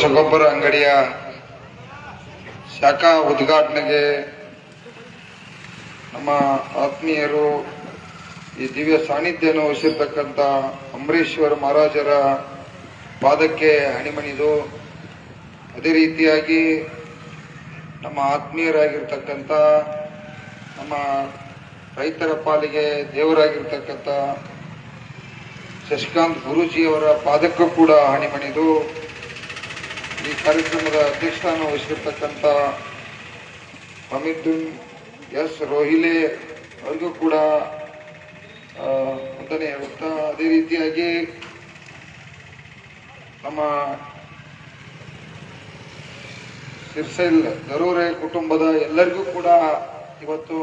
ರಸಗೊಬ್ಬರ ಅಂಗಡಿಯ ಶಾಖಾ ಉದ್ಘಾಟನೆಗೆ ನಮ್ಮ ಆತ್ಮೀಯರು ಈ ದಿವ್ಯ ಸಾನ್ನಿಧ್ಯವನ್ನು ವಹಿಸಿರ್ತಕ್ಕಂಥ ಅಂಬರೀಶ್ವರ ಮಹಾರಾಜರ ಪಾದಕ್ಕೆ ಹಣಿಮಣಿದು, ಅದೇ ರೀತಿಯಾಗಿ ನಮ್ಮ ಆತ್ಮೀಯರಾಗಿರ್ತಕ್ಕಂಥ ನಮ್ಮ ರೈತರ ಪಾಲಿಗೆ ದೇವರಾಗಿರ್ತಕ್ಕಂಥ ಶಶಿಕಾಂತ್ ಗುರೂಜಿಯವರ ಪಾದಕ್ಕೂ ಕೂಡ ಹಣಿಮಣಿದು ಈ ಕಾರ್ಯಕ್ರಮದ ಅಧ್ಯಕ್ಷತಾನ ವಹಿಸಿರ್ತಕ್ಕಂಥ ಹಮೀದುನ್ ಎಸ್ ರೋಹಿಲೆ ಅವರಿಗೂ ಕೂಡ ವಂದನೆ. ಹೇಳುತ್ತಾ ಅದೇ ರೀತಿಯಾಗಿ ನಮ್ಮ ಸಿರ್ಸೈಲ್ ದರೂರೆ ಕುಟುಂಬದ ಎಲ್ಲರಿಗೂ ಕೂಡ ಇವತ್ತು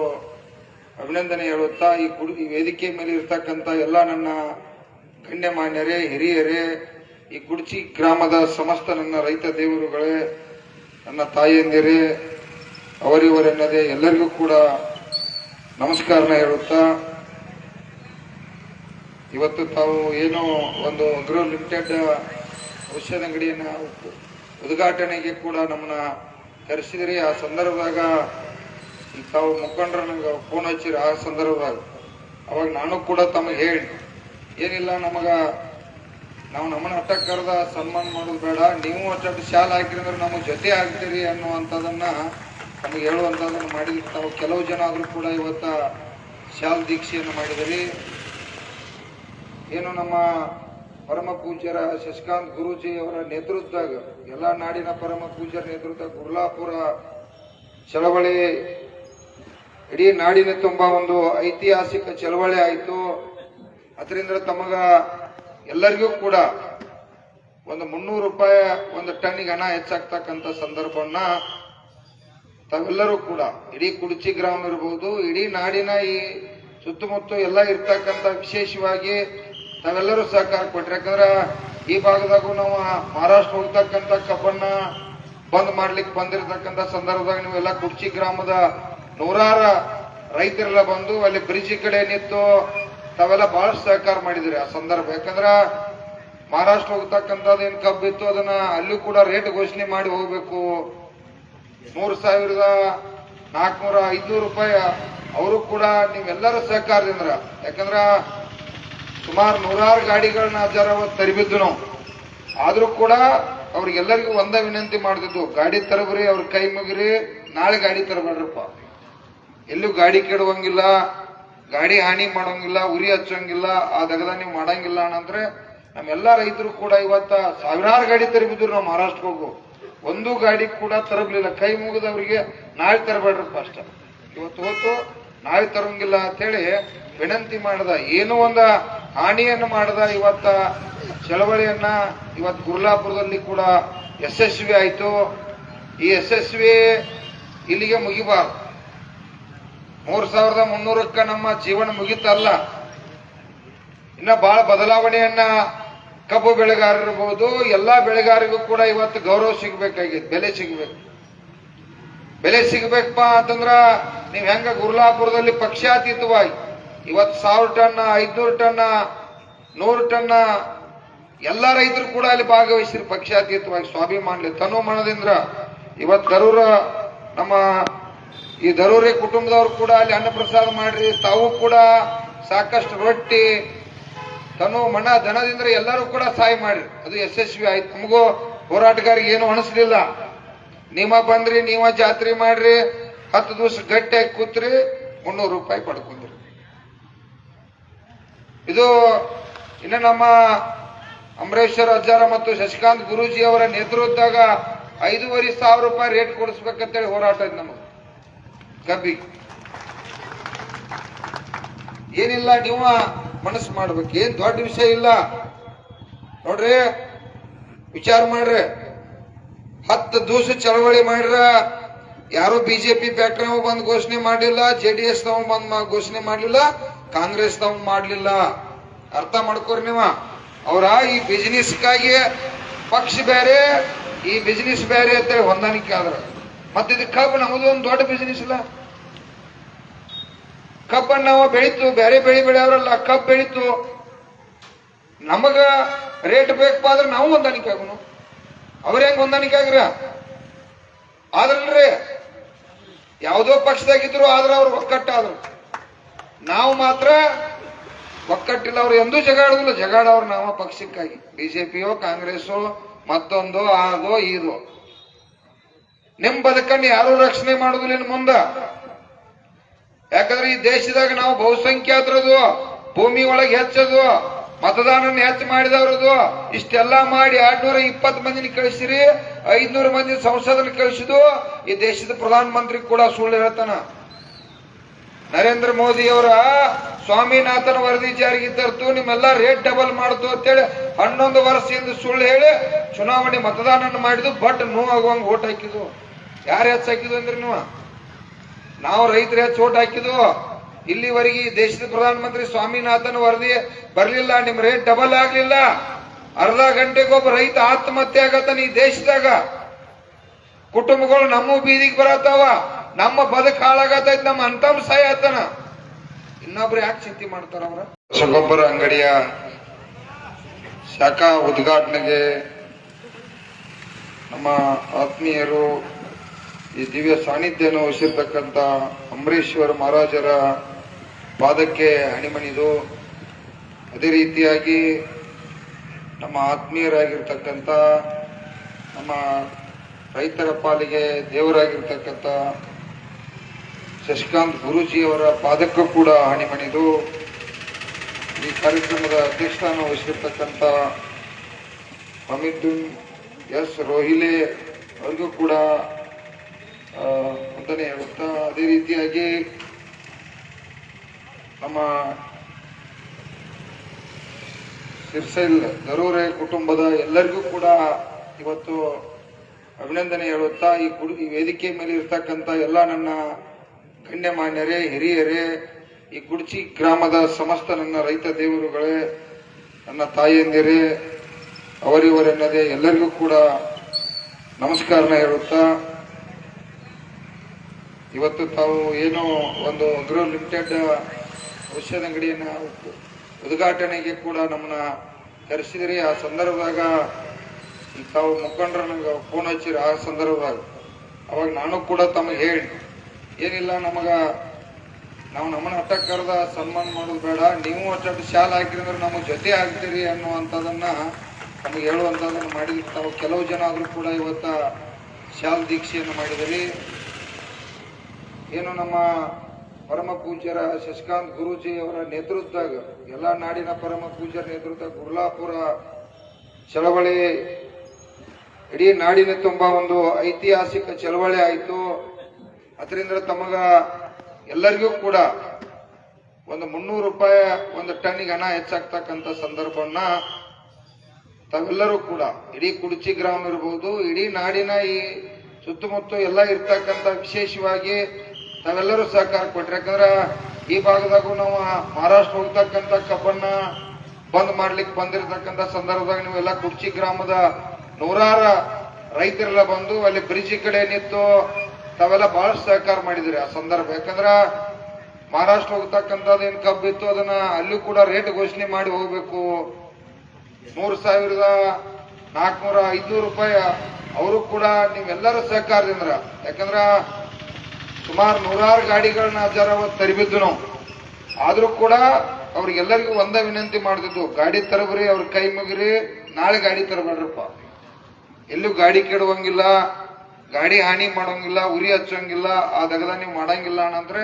ಅಭಿನಂದನೆ ಹೇಳುತ್ತಾ, ಈ ವೇದಿಕೆ ಮೇಲೆ ಇರ್ತಕ್ಕಂಥ ಎಲ್ಲ ನನ್ನ ಗಣ್ಯಮಾನ್ಯರೇ, ಹಿರಿಯರೇ ಈ ಗುಡ್ಚಿ ಗ್ರಾಮದ ಸಮಸ್ತ ನನ್ನ ರೈತ ದೇವರುಗಳೇ, ನನ್ನ ತಾಯಿಯಂದಿರೇ, ಅವರಿವರೆನ್ನದೆ ಎಲ್ಲರಿಗೂ ಕೂಡ ನಮಸ್ಕಾರನ ಹೇಳುತ್ತಾ, ಇವತ್ತು ತಾವು ಏನೋ ಒಂದು ಅಗ್ರೋ ಲಿಮಿಟೆಡ್ ಔಷಧ ಅಂಗಡಿಯನ್ನ ಉದ್ಘಾಟನೆಗೆ ಕೂಡ ನಮ್ಮನ್ನ ಕರೆಸಿದ್ರಿ. ಆ ಸಂದರ್ಭದಾಗ ತಾವು ಮುಖಂಡ್ರ ನಂಗೆ ಫೋನ್ ಹಚ್ಚಿರಿ. ಆ ಸಂದರ್ಭದಾಗ. ಅವಾಗ ನಾನು ಕೂಡ ತಮಗೆ ಹೇಳಿ ಏನಿಲ್ಲ, ನಮಗ ನಾವು ನಮ್ಮನ್ನ ಅಟ್ಟ ಕರೆದ ಸನ್ಮಾನ ಮಾಡೋದು ಬೇಡ. ನೀವು ಅಟ್ಟ ಶಾಲೆ ಹಾಕಿರಿ ಅಂದ್ರೆ ನಮಗೆ ಜೊತೆ ಆಗ್ತೀರಿ ಅನ್ನುವಂಥದ್ದನ್ನ ನಮಗೆ ಹೇಳುವಂಥದ್ದನ್ನು ಮಾಡಿದ್ರಿ ತಾವು ಕೆಲವು ಜನ ಆದರೂ ಕೂಡ ಇವತ್ತು ಶಾಲ್ ದೀಕ್ಷೆಯನ್ನು ಮಾಡಿದಿರಿ. ಏನು ನಮ್ಮ ಪರಮ ಪೂಜ್ಯರ ಶಶಿಕಾಂತ್ ಗುರೂಜಿ ಅವರ ನೇತೃತ್ವದಾಗ, ಎಲ್ಲ ನಾಡಿನ ಪರಮ ಪೂಜ್ಯರ ನೇತೃತ್ವ ಗುರ್ಲಾಪುರ ಚಳವಳಿ, ಇಡೀ ನಾಡಿನ ತುಂಬಾ ಒಂದು ಐತಿಹಾಸಿಕ ಚಳವಳಿ ಆಯಿತು. ಅದರಿಂದ ತಮಗ ಎಲ್ಲರಿಗೂ ಕೂಡ ಒಂದು ಮುನ್ನೂರು ರೂಪಾಯಿ, ಒಂದು ಟನ್ನಿಗೆ ಹಣ ಹೆಚ್ಚಾಗ್ತಕ್ಕಂಥ ಸಂದರ್ಭವನ್ನ ತಾವೆಲ್ಲರೂ ಕೂಡ, ಇಡೀ ಕುಡಚಿ ಗ್ರಾಮ ಇರ್ಬೋದು, ಇಡೀ ನಾಡಿನ ಈ ಸುತ್ತಮುತ್ತ ಎಲ್ಲ ಇರ್ತಕ್ಕಂಥ ವಿಶೇಷವಾಗಿ ತಾವೆಲ್ಲರೂ ಸಹಕಾರ ಕೊಟ್ರಿ. ಯಾಕಂದ್ರೆ ಈ ಭಾಗದಾಗೂ ನಾವು ಮಹಾರಾಷ್ಟ್ರ ಹೋಗ್ತಕ್ಕಂಥ ಕಬ್ಬನ್ನ ಬಂದ್ ಮಾಡ್ಲಿಕ್ಕೆ ಬಂದಿರತಕ್ಕಂಥ ಸಂದರ್ಭದಾಗ ನೀವೆಲ್ಲ ಕುಡ್ಚಿ ಗ್ರಾಮದ ನೂರಾರ ರೈತರೆಲ್ಲ ಬಂದು ಅಲ್ಲಿ ಬ್ರಿಡ್ಜ್ ಕಡೆ ನಿಂತು ತಾವೆಲ್ಲ ಬಹಳ ಸಹಕಾರ ಮಾಡಿದಿರಿ ಆ ಸಂದರ್ಭ. ಯಾಕಂದ್ರ ಮಹಾರಾಷ್ಟ್ರ ಹೋಗ್ತಕ್ಕಂಥದ್ದು ಏನ್ ಕಬ್ಬಿತ್ತು, ಅದನ್ನ ಅಲ್ಲೂ ಕೂಡ ರೇಟ್ ಘೋಷಣೆ ಮಾಡಿ ಹೋಗ್ಬೇಕು. ಮೂರ್ ಸಾವಿರದ ನಾಲ್ಕುನೂರ ಐದ್ನೂರು ರೂಪಾಯಿ ಅವರು ಕೂಡ ನೀವೆಲ್ಲರೂ ಸಹಕಾರದಿಂದ, ಯಾಕಂದ್ರ ಸುಮಾರು ನೂರಾರು ಗಾಡಿಗಳನ್ನ ಅವತ್ತು ತರಿಬಿದ್ದು ನಾವು. ಆದ್ರೂ ಕೂಡ ಅವ್ರಿಗೆಲ್ಲರಿಗೂ ಒಂದ ವಿನಂತಿ ಮಾಡ್ತಿದ್ದು, ಗಾಡಿ ತರಬ್ರಿ ಅವ್ರ ಕೈ ಮುಗಿರಿ, ನಾಳೆ ಗಾಡಿ ತರಬೇಡ್ರಪ್ಪ. ಎಲ್ಲೂ ಗಾಡಿ ಕೆಡುವಂಗಿಲ್ಲ ಗಾಡಿ ಹಾನಿ ಮಾಡೋಂಗಿಲ್ಲ, ಉರಿ ಹಚ್ಚೋಂಗಿಲ್ಲ, ಆ ದಗದ ನೀವು ಮಾಡಂಗಿಲ್ಲ ಅನ್ನಂದ್ರೆ ನಮ್ಮೆಲ್ಲ ರೈತರು ಕೂಡ ಇವತ್ತ ಸಾವಿರಾರು ಗಾಡಿ ತರಬಿದ್ರು ನಾವು ಮಹಾರಾಷ್ಟ್ರಕ್ಕೆ ಹೋಗು ಒಂದು ಗಾಡಿ ಕೂಡ ತರಬಲಿಲ್ಲ. ಕೈ ಮುಗಿದವರಿಗೆ ನಾಳೆ ತರಬೇಡ್ರಪ್ಪ ಅಷ್ಟ. ಇವತ್ತು ಹೊತ್ತು ನಾಳೆ ತರೋಂಗಿಲ್ಲ ಅಂತೇಳಿ ವಿನಂತಿ ಮಾಡದ. ಏನು ಒಂದ ಹಾನಿಯನ್ನು ಮಾಡದ ಇವತ್ತ ಚಳವಳಿಯನ್ನ ಇವತ್ತು ಗುರ್ಲಾಪುರದಲ್ಲಿ ಕೂಡ ಯಶಸ್ವಿ ಆಯ್ತು. ಈ ಯಶಸ್ವಿ ಇಲ್ಲಿಗೆ ಮುಗಿಬಾರ್ದು. ಮೂರ್ ಸಾವಿರದ ಮುನ್ನೂರಕ್ಕ ನಮ್ಮ ಜೀವನ ಮುಗಿತಲ್ಲ. ಇನ್ನ ಬಹಳ ಬದಲಾವಣೆಯನ್ನ ಕಬ್ಬು ಬೆಳೆಗಾರರಿರ್ಬೋದು, ಎಲ್ಲಾ ಬೆಳೆಗಾರಿಗೂ ಕೂಡ ಇವತ್ತು ಗೌರವ ಸಿಗ್ಬೇಕಾಗಿದೆ, ಬೆಲೆ ಸಿಗ್ಬೇಕು. ಬೆಲೆ ಸಿಗ್ಬೇಕಪ್ಪ ಅಂತಂದ್ರ ನೀವ್ ಹೆಂಗ ಗುರ್ಲಾಪುರದಲ್ಲಿ ಪಕ್ಷಾತೀತವಾಗಿ ಇವತ್ತು ಸಾವಿರ ಟನ್ ಐದ್ನೂರು ಟನ್ ನೂರು ಟನ್ ಎಲ್ಲಾ ರೈತರು ಕೂಡ ಅಲ್ಲಿ ಭಾಗವಹಿಸಿರು ಪಕ್ಷಾತೀತವಾಗಿ ಸ್ವಾಭಿಮಾನಲಿ ತನು ಮನದಿಂದ ಇವತ್ತು ಕರೂರ ನಮ್ಮ ಈ ದರೂರಿ ಕುಟುಂಬದವ್ರು ಕೂಡ ಅಲ್ಲಿ ಅನ್ನ ಪ್ರಸಾದ ಮಾಡ್ರಿ, ತಾವು ಕೂಡ ಸಾಕಷ್ಟು ರೊಟ್ಟಿ, ತನು ಮನ ದನದಿಂದ ಎಲ್ಲರೂ ಕೂಡ ಸಹಾಯ ಮಾಡ್ರಿ. ಅದು ಯಶಸ್ವಿ ಆಯ್ತು. ನಮಗೂ ಹೋರಾಟಗಾರಿಗೆ ಏನು ಅನಿಸ್ಲಿಲ್ಲ. ನೀವ ಬಂದ್ರಿ, ನೀವ ಜಾತ್ರೆ ಮಾಡ್ರಿ, ಹತ್ತು ದಿವಸ ಗಟ್ಟಿಯಾಗಿ ಕೂತ್ರಿ, ಮುನ್ನೂರು ರೂಪಾಯಿ ಪಡ್ಕೊಂಡ್ರಿ. ಇದು ಇನ್ನು ನಮ್ಮ ಅಮರೇಶ್ವರ ಅಜ್ಜಾರ ಮತ್ತು ಶಶಿಕಾಂತ್ ಗುರೂಜಿ ಅವರ ನೇತೃತ್ವದಾಗ ಐದೂವರೆ ಸಾವಿರ ರೂಪಾಯಿ ರೇಟ್ ಕೊಡಿಸ್ಬೇಕಂತೇಳಿ ಹೋರಾಟ ನಮಗೆ. ಕಬ್ಬಿ. ಏನಿಲ್ಲ, ನೀವು ಮನಸ್ಸು ಮಾಡ್ಬೇಕು. ಏನ್ ದೊಡ್ಡ ವಿಷಯ ಇಲ್ಲ. ನೋಡ್ರಿ, ವಿಚಾರ ಮಾಡ್ರಿ. ಹತ್ತು ದಿವಸ ಚಳವಳಿ ಮಾಡ್ರ ಯಾರು ಬಿಜೆಪಿ ಫ್ಯಾಕ್ಟರಿ ಬಂದ್ ಘೋಷಣೆ ಮಾಡಿಲ್ಲ, ಜೆ ಡಿ ಎಸ್ ಬಂದ್ ಮಾ- ಘೋಷಣೆ ಮಾಡಲಿಲ್ಲ, ಕಾಂಗ್ರೆಸ್ ಮಾಡಲಿಲ್ಲ. ಅರ್ಥ ಮಾಡ್ಕೋರಿ ನೀವ. ಅವರ ಈ ಬಿಸ್ನೆಸ್ಗಾಗಿ ಪಕ್ಷ ಬೇರೆ, ಈ ಬಿಸ್ನೆಸ್ ಬೇರೆ ಅಂತೇಳಿ ಹೊಂದಾಣಿಕೆ ಆದ್ರ. ಮತ್ತೆ ಇದು ಕಬ್ಬು ನಮ್ಮದು ಒಂದು ದೊಡ್ಡ ಬಿಸಿನೆಸ್ ಇಲ್ಲ. ಕಬ್ಬನ್ನು ನಾವು ಬೆಳೀತು, ಬೇರೆ ಬೆಳೆ ಬೆಳೆಯವ್ರಲ್ಲ ಕಬ್ಬು ಬೆಳೀತು. ನಮಗ ರೇಟ್ ಬೇಕಪ್ಪ ಆದ್ರೆ ನಾವು ಹೊಂದಾಣಿಕೆ ಆಗುನು ಅವ್ರ ಹೆಂಗ್ ಹೊಂದಾಣಿಕೆ ಆಗ್ರ? ಆದ್ರಲ್ರಿ, ಯಾವುದೋ ಪಕ್ಷದಾಗಿದ್ರು ಆದ್ರೆ ಅವ್ರು ಒಕ್ಕಟ್ಟಾದ್ರು. ನಾವು ಮಾತ್ರ ಒಕ್ಕಟ್ಟಿಲ್ಲ ಅವ್ರು ಎಂದೂ ಜಗಾಡುದಿಲ್ಲ ಜಗಾಡವ್ರು ನಾವು ಪಕ್ಷಕ್ಕಾಗಿ. ಬಿಜೆಪಿಯೋ ಕಾಂಗ್ರೆಸ್ಸೋ ಮತ್ತೊಂದೋ ಆದೋ ಈದೋ ನಿಮ್ ಬದುಕನ್ನು ಯಾರು ರಕ್ಷಣೆ ಮಾಡುದಿಲ್ಲ ಮುಂದ. ಯಾಕಂದ್ರೆ ಈ ದೇಶದಾಗ ನಾವು ಬಹುಸಂಖ್ಯಾತರದು ಭೂಮಿ ಒಳಗೆ ಹೆಚ್ಚದು ಮತದಾನ ಹೆಚ್ಚು ಮಾಡಿದವ್ರದು, ಇಷ್ಟೆಲ್ಲಾ ಮಾಡಿ ಎರಡ್ನೂರ ಇಪ್ಪತ್ತು ಮಂದಿನ ಕಳಿಸಿರಿ, ಐದ್ನೂರು ಮಂದಿ ಸಂಸದನ ಕಳಿಸಿದು, ಈ ದೇಶದ ಪ್ರಧಾನ ಮಂತ್ರಿ ಕೂಡ ಸುಳ್ಳು ಹೇಳ್ತಾನ. ನರೇಂದ್ರ ಮೋದಿ ಅವರ ಸ್ವಾಮಿನಾಥನ್ ವರದಿ ಜಾರಿಗೆ ತರ್ತು, ನಿಮ್ಮೆಲ್ಲ ರೇಟ್ ಡಬಲ್ ಮಾಡ್ತು ಅಂತೇಳಿ ಹನ್ನೊಂದು ವರ್ಷದಿಂದ ಸುಳ್ಳು ಹೇಳಿ, ಚುನಾವಣೆ ಮತದಾನ ಮಾಡಿದ್ದು ಬಟ್ ಆಗುವಂಗೆ ಓಟ್ ಹಾಕಿದ್ದು. ಯಾರು ಹೆಚ್ಚು ಹಾಕಿದ್ವು ಅಂದ್ರಿ ನೀವು? ನಾವು ರೈತರು ಹೆಚ್ಚು ಓಟ್ ಹಾಕಿದ್ವು ಇಲ್ಲಿವರೆಗೆ ದೇಶದ ಪ್ರಧಾನಮಂತ್ರಿ ಸ್ವಾಮಿನಾಥನ್ ವರದಿ ಬರ್ಲಿಲ್ಲ, ನಿಮ್ ರೇಟ್ ಡಬಲ್ ಆಗ್ಲಿಲ್ಲ. ಅರ್ಧ ಗಂಟೆಗೊಬ್ಬ ರೈತ ಆತ್ಮಹತ್ಯೆ ಆಗತ್ತಾನ ಈ ದೇಶದಾಗ. ಕುಟುಂಬಗಳು ನಮ್ಮ ಬೀದಿಗೆ ಬರತ್ತಾವ, ನಮ್ಮ ಬದುಕು ಹಾಳಾಗತೈತಿ ನಮ್ಮ ಅಂತಮ್ ಆತನ ಇನ್ನೊಬ್ರು ಯಾಕೆ ಚಿಂತೆ ಮಾಡ್ತಾರ ಅವ್ರ? ರಸಗೊಬ್ಬರ ಅಂಗಡಿಯ ಶಾಖಾ ಉದ್ಘಾಟನೆಗೆ ನಮ್ಮ ಆತ್ಮೀಯರು ಈ ದಿವ್ಯ ಸಾನ್ನಿಧ್ಯವನ್ನು ವಹಿಸಿರ್ತಕ್ಕಂಥ ಅಂಬರೀಶ್ವರ ಮಹಾರಾಜರ ಪಾದಕ್ಕೆ ಹಣಿಮಣಿದು, ಅದೇ ರೀತಿಯಾಗಿ ನಮ್ಮ ಆತ್ಮೀಯರಾಗಿರ್ತಕ್ಕಂಥ, ನಮ್ಮ ರೈತರ ಪಾಲಿಗೆ ದೇವರಾಗಿರ್ತಕ್ಕಂಥ ಶಶಿಕಾಂತ್ ಗುರೂಜಿಯವರ ಪಾದಕ್ಕೂ ಕೂಡ ಹಣಿಮಣಿದು, ಈ ಕಾರ್ಯಕ್ರಮದ ಅಧ್ಯಕ್ಷತಾನ ವಹಿಸಿರ್ತಕ್ಕಂಥ ಅಮಿತ್ ಎಸ್ ರೋಹಿಲೆ ಅವರಿಗೂ ಕೂಡ ಆ, ವಂದನೆ ಹೇಳುತ್ತಾ ಅದೇ ರೀತಿಯಾಗಿ ನಮ್ಮ ಸಿರ್ಸೈಲ್ ದರೂರೆ ಕುಟುಂಬದ ಎಲ್ಲರಿಗೂ ಕೂಡ ಇವತ್ತು ಅಭಿನಂದನೆ ಹೇಳುತ್ತಾ ಈ ಕುಡು ಈ ವೇದಿಕೆ ಮೇಲೆ ಇರ್ತಕ್ಕಂಥ ಎಲ್ಲ ನನ್ನ ಗಣ್ಯಮಾನ್ಯರೇ ಹಿರಿಯರೇ ಈ ಗುಡ್ಚಿ ಗ್ರಾಮದ ಸಮಸ್ತ ನನ್ನ ರೈತ ದೇವರುಗಳೇ ನನ್ನ ತಾಯಿಯಂದಿರೇ ಅವರಿವರೆನ್ನದೇ ಎಲ್ಲರಿಗೂ ಕೂಡ ನಮಸ್ಕಾರನ ಹೇಳುತ್ತಾ ಇವತ್ತು ತಾವು ಏನೋ ಒಂದು ಅಗ್ರೋ ಲಿಮಿಟೆಡ್ ಔಷಧ ಅಂಗಡಿಯನ್ನ ಉದ್ಘಾಟನೆಗೆ ಕೂಡ ನಮ್ಮನ್ನ ಕರೆಸಿದ್ರಿ. ಆ ಸಂದರ್ಭದಾಗ ತಾವು ಮುಖಂಡ್ರ ನಮ್ಗೆ ಫೋನ್ ಹಚ್ಚಿರಿ. ಆ ಸಂದರ್ಭದಾಗ ಅವಾಗ ನಾನು ಕೂಡ ತಮಗೆ ಹೇಳಿ, ಏನಿಲ್ಲ ನಮಗ, ನಾವು ನಮ್ಮನ್ನ ಅಟ್ಟ ಕರೆದ ಸನ್ಮಾನ ಮಾಡೋದು ಬೇಡ. ನೀವು ಅಟ್ಟ ಶಾಲೆ ಹಾಕಿರಿ ಅಂದ್ರೆ ನಮಗೆ ಜೊತೆ ಆಗ್ತೀರಿ ಅನ್ನುವಂಥದ್ದನ್ನ ನಮಗೆ ಹೇಳುವಂಥದ್ದನ್ನು ಮಾಡಿದ್ರಿ. ತಾವು ಕೆಲವು ಜನ ಆದರೂ ಕೂಡ ಇವತ್ತ ಶಾಲ್ ದೀಕ್ಷೆಯನ್ನು ಮಾಡಿದಿರಿ. ಏನು ನಮ್ಮ ಪರಮ ಪೂಜ್ಯರ ಶಶಿಕಾಂತ್ ಗುರೂಜಿ ಅವರ ನೇತೃತ್ವದಾಗ, ಎಲ್ಲ ನಾಡಿನ ಪರಮ ಪೂಜ್ಯರ ನೇತೃತ್ವ ಗುರ್ಲಾಪುರ ಚಳವಳಿ, ಇಡೀ ನಾಡಿನ ತುಂಬಾ ಒಂದು ಐತಿಹಾಸಿಕ ಚಳವಳಿ ಆಯಿತು. ಅದರಿಂದ ತಮಗ ಎಲ್ಲರಿಗೂ ಕೂಡ ಒಂದು ಮುನ್ನೂರು ರೂಪಾಯಿ, ಒಂದು ಟನ್ನಿಗೆ ಹಣ ಹೆಚ್ಚಾಗ್ತಕ್ಕಂಥ ಸಂದರ್ಭವನ್ನ ತಾವೆಲ್ಲರೂ ಕೂಡ, ಇಡೀ ಕುಡಚಿ ಗ್ರಾಮ ಇರ್ಬೋದು, ಇಡೀ ನಾಡಿನ ಈ ಸುತ್ತಮುತ್ತ ಎಲ್ಲ ಇರ್ತಕ್ಕಂಥ ವಿಶೇಷವಾಗಿ ತಾವೆಲ್ಲರೂ ಸಹಕಾರ ಕೊಟ್ರಿ ಯಾಕಂದ್ರೆ ಈ ಭಾಗದಾಗೂ ನಾವು ಮಹಾರಾಷ್ಟ್ರ ಹೋಗ್ತಕ್ಕಂಥ ಕಬ್ಬನ್ನ ಬಂದ್ ಮಾಡ್ಲಿಕ್ಕೆ ಬಂದಿರತಕ್ಕಂಥ ಸಂದರ್ಭದಾಗ ನೀವೆಲ್ಲ ಕುರ್ಚಿ ಗ್ರಾಮದ ನೂರಾರ ರೈತರೆಲ್ಲ ಬಂದು ಅಲ್ಲಿ ಬ್ರಿಡ್ಜ್ ಕಡೆ ಏನಿತ್ತು ತಾವೆಲ್ಲ ಬಹಳ ಸಹಕಾರ ಮಾಡಿದಿರಿ ಆ ಸಂದರ್ಭ. ಯಾಕಂದ್ರ ಮಹಾರಾಷ್ಟ್ರ ಹೋಗ್ತಕ್ಕಂಥದ್ದು ಏನ್ ಕಬ್ಬಿತ್ತು ಅದನ್ನ ಅಲ್ಲೂ ಕೂಡ ರೇಟ್ ಘೋಷಣೆ ಮಾಡಿ ಹೋಗ್ಬೇಕು. ಮೂರು ಸಾವಿರದ ನಾಲ್ಕುನೂರ ಐದ್ನೂರು ರೂಪಾಯಿ ಅವರು ಕೂಡ ನೀವೆಲ್ಲರೂ ಸಹಕಾರದಿಂದ, ಯಾಕಂದ್ರ ಸುಮಾರು ನೂರಾರು ಗಾಡಿಗಳನ್ನ ಹಜಾರ ಅವತ್ತು ತರಿಬಿದ್ದು ನಾವು. ಆದರೂ ಕೂಡ ಅವ್ರಿಗೆಲ್ಲರಿಗೂ ಒಂದೇ ವಿನಂತಿ ಮಾಡ್ತಿದ್ದು, ಗಾಡಿ ತರಬ್ರಿ, ಅವ್ರ ಕೈ ಮುಗಿರಿ, ನಾಳೆ ಗಾಡಿ ತರಬೇಡ್ರಪ್ಪ. ಎಲ್ಲೂ ಗಾಡಿ ಕೆಡುವಂಗಿಲ್ಲ, ಗಾಡಿ ಹಾನಿ ಮಾಡೋಂಗಿಲ್ಲ, ಉರಿ ಹಚ್ಚೋಂಗಿಲ್ಲ, ಆ ದಗದ ನೀವು ಮಾಡಂಗಿಲ್ಲ ಅನ್ನಂದ್ರೆ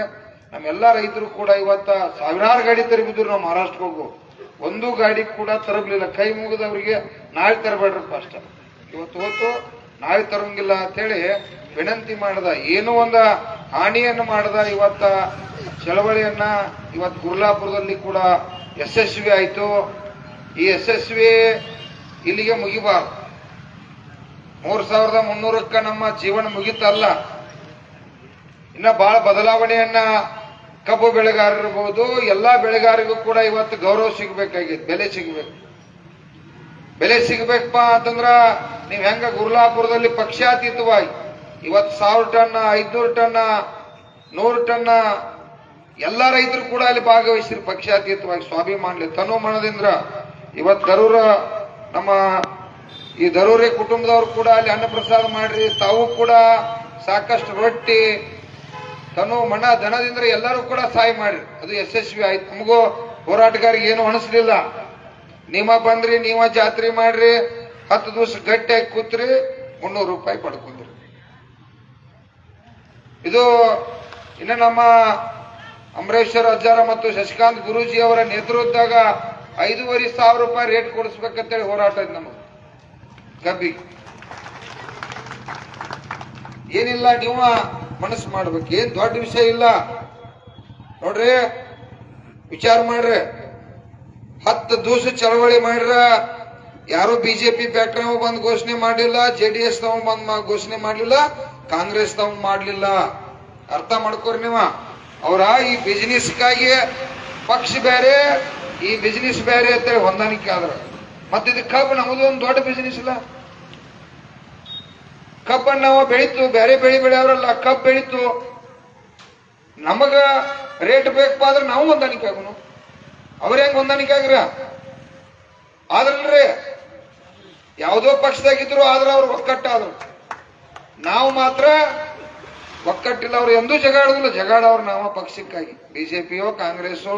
ನಮ್ಮೆಲ್ಲ ರೈತರು ಕೂಡ ಇವತ್ತ ಸಾವಿರಾರು ಗಾಡಿ ತರಿಬಿದ್ರು ನಾವು ಮಹಾರಾಷ್ಟ್ರ ಹೋಗು ಒಂದು ಗಾಡಿ ಕೂಡ ತರಬಲಿಲ್ಲ. ಕೈ ಮುಗಿದವ್ರಿಗೆ ನಾಳೆ ತರಬೇಡ್ರಪ್ಪ ಅಷ್ಟ. ಇವತ್ತು ಹೊತ್ತು ನಾಳೆ ತರೋಂಗಿಲ್ಲ ಅಂತೇಳಿ ವಿನಂತಿ ಮಾಡದ. ಏನು ಒಂದ ಹಾನಿಯನ್ನು ಮಾಡದ ಇವತ್ತ ಚಳವಳಿಯನ್ನ ಇವತ್ತು ಗುರ್ಲಾಪುರದಲ್ಲಿ ಕೂಡ ಯಶಸ್ವಿ ಆಯಿತು. ಈ ಯಶಸ್ವಿ ಇಲ್ಲಿಗೆ ಮುಗಿಬಾರ್ದು. ಮೂರು ಸಾವಿರದ ಮುನ್ನೂರಕ್ಕೆ ನಮ್ಮ ಜೀವನ ಮುಗಿತಲ್ಲ. ಇನ್ನ ಬಹಳ ಬದಲಾವಣೆಯನ್ನ ಕಬ್ಬು ಬೆಳೆಗಾರರಿರ್ಬೋದು, ಎಲ್ಲಾ ಬೆಳೆಗಾರಿಗೂ ಕೂಡ ಇವತ್ತು ಗೌರವ ಸಿಗ್ಬೇಕಾಗಿದೆ, ಬೆಲೆ ಸಿಗ್ಬೇಕು. ಬೆಲೆ ಸಿಗ್ಬೇಕಪ್ಪ ಅಂತಂದ್ರ ನೀವ್ ಹೆಂಗ ಗುರ್ಲಾಪುರದಲ್ಲಿ ಪಕ್ಷಾತೀತವಾಗಿ ಇವತ್ತು ಸಾವಿರ ಟನ್ ಐದ್ನೂರು ಟನ್ನ, ನೂರು ಟನ್ನ, ಎಲ್ಲ ರೈತರು ಕೂಡ ಅಲ್ಲಿ ಭಾಗವಹಿಸಿದ್ರು ಪಕ್ಷಾತೀತವಾಗಿ ಸ್ವಾಭಿಮಾನಲಿ ತನು ಮನದಿಂದ ಇವತ್ತು ಧರೂರ ನಮ್ಮ ಈ ದರೂರಿ ಕುಟುಂಬದವ್ರು ಕೂಡ ಅಲ್ಲಿ ಅನ್ನ ಪ್ರಸಾದ ಮಾಡ್ರಿ, ತಾವು ಕೂಡ ಸಾಕಷ್ಟು ರೊಟ್ಟಿ ತನು ಮಣ ದನದಿಂದ ಎಲ್ಲರೂ ಕೂಡ ಸಹಾಯ ಮಾಡ್ರಿ. ಅದು ಯಶಸ್ವಿ ಆಯ್ತು. ನಮಗೂ ಹೋರಾಟಗಾರಿಗೆ ಏನು ಅನಿಸ್ಲಿಲ್ಲ. ನೀವ ಬಂದ್ರಿ, ನೀವ ಜಾತ್ರೆ ಮಾಡ್ರಿ, ಹತ್ತು ದಿವಸ ಗಟ್ಟಿಯಾಗಿ ಕೂತ್ರಿ, ಮುನ್ನೂರು ರೂಪಾಯಿ ಪಡ್ಕೊಂಡ್ರಿ. ಇದು ಇನ್ನು ನಮ್ಮ ಅಮರೇಶ್ವರ ಅಜ್ಜಾರ ಮತ್ತು ಶಶಿಕಾಂತ್ ಗುರೂಜಿ ಅವರ ನೇತೃತ್ವದಾಗ ಐದೂವರೆ ಸಾವಿರ ರೂಪಾಯಿ ರೇಟ್ ಕೊಡಿಸ್ಬೇಕಂತೇಳಿ ಹೋರಾಟ ಇದೆ ನಮಗೆ ಕಬ್ಬಿ ಏನಿಲ್ಲ, ನೀವು ಮನಸ್ಸು ಮಾಡ್ಬೇಕು. ಏನ್ ದೊಡ್ಡ ವಿಷಯ ಇಲ್ಲ. ನೋಡ್ರಿ, ವಿಚಾರ ಮಾಡ್ರಿ. ಹತ್ತು ದೂಸು ಚಳವಳಿ ಮಾಡ್ರ ಯಾರು ಬಿಜೆಪಿ ಫ್ಯಾಕ್ಟರಿ ಬಂದ್ ಘೋಷಣೆ ಮಾಡಿಲ್ಲ, ಜೆ ಡಿ ಎಸ್ ಬಂದ್ ಘೋಷಣೆ ಮಾಡಲಿಲ್ಲ. ಕಾಂಗ್ರೆಸ್ ಮಾಡಲಿಲ್ಲ. ಅರ್ಥ ಮಾಡ್ಕೋರಿ ನೀವ. ಅವರ ಈ ಬಿಸ್ನೆಸ್ಗಾಗಿ ಪಕ್ಷ ಬೇರೆ, ಈ ಬಿಸ್ನೆಸ್ ಬೇರೆ ಅಂತೇಳಿ ಹೊಂದಾಣಿಕೆ ಆದ್ರ. ಮತ್ತೆ ಇದು ಕಬ್ಬು ನಮ್ಮದು ಒಂದು ದೊಡ್ಡ ಬಿಸ್ನೆಸ್ ಇಲ್ಲ. ಕಬ್ಬನ್ನ ನಾವು ಬೆಳೀತು, ಬೇರೆ ಬೆಳಿ ಬೆಳೆಯವ್ರಲ್ಲ ಕಬ್ಬು ಬೆಳೀತು. ನಮಗ ರೇಟ್ ಬೇಕಪ್ಪ ಆದ್ರೆ ನಾವು ಹೊಂದಾಣಿಕೆ ಆಗೋನು ಅವ್ರ ಹೆಂಗ್ ಹೊಂದಾಣಿಕೆ ಆಗ್ರ? ಆದ್ರಲ್ರಿ, ಯಾವುದೋ ಪಕ್ಷದಾಗಿದ್ರು ಆದ್ರೆ ಅವ್ರು ಒಕ್ಕಟ್ಟಾದ್ರು. ನಾವು ಮಾತ್ರ ಒಕ್ಕಟ್ಟಿಲ್ಲ ಅವ್ರು ಎಂದೂ ಜಗಾಡುದಿಲ್ಲ ಜಗಾಡವ್ರು ನಾವು ಪಕ್ಷಕ್ಕಾಗಿ. ಬಿಜೆಪಿಯೋ, ಕಾಂಗ್ರೆಸ್ಸೋ,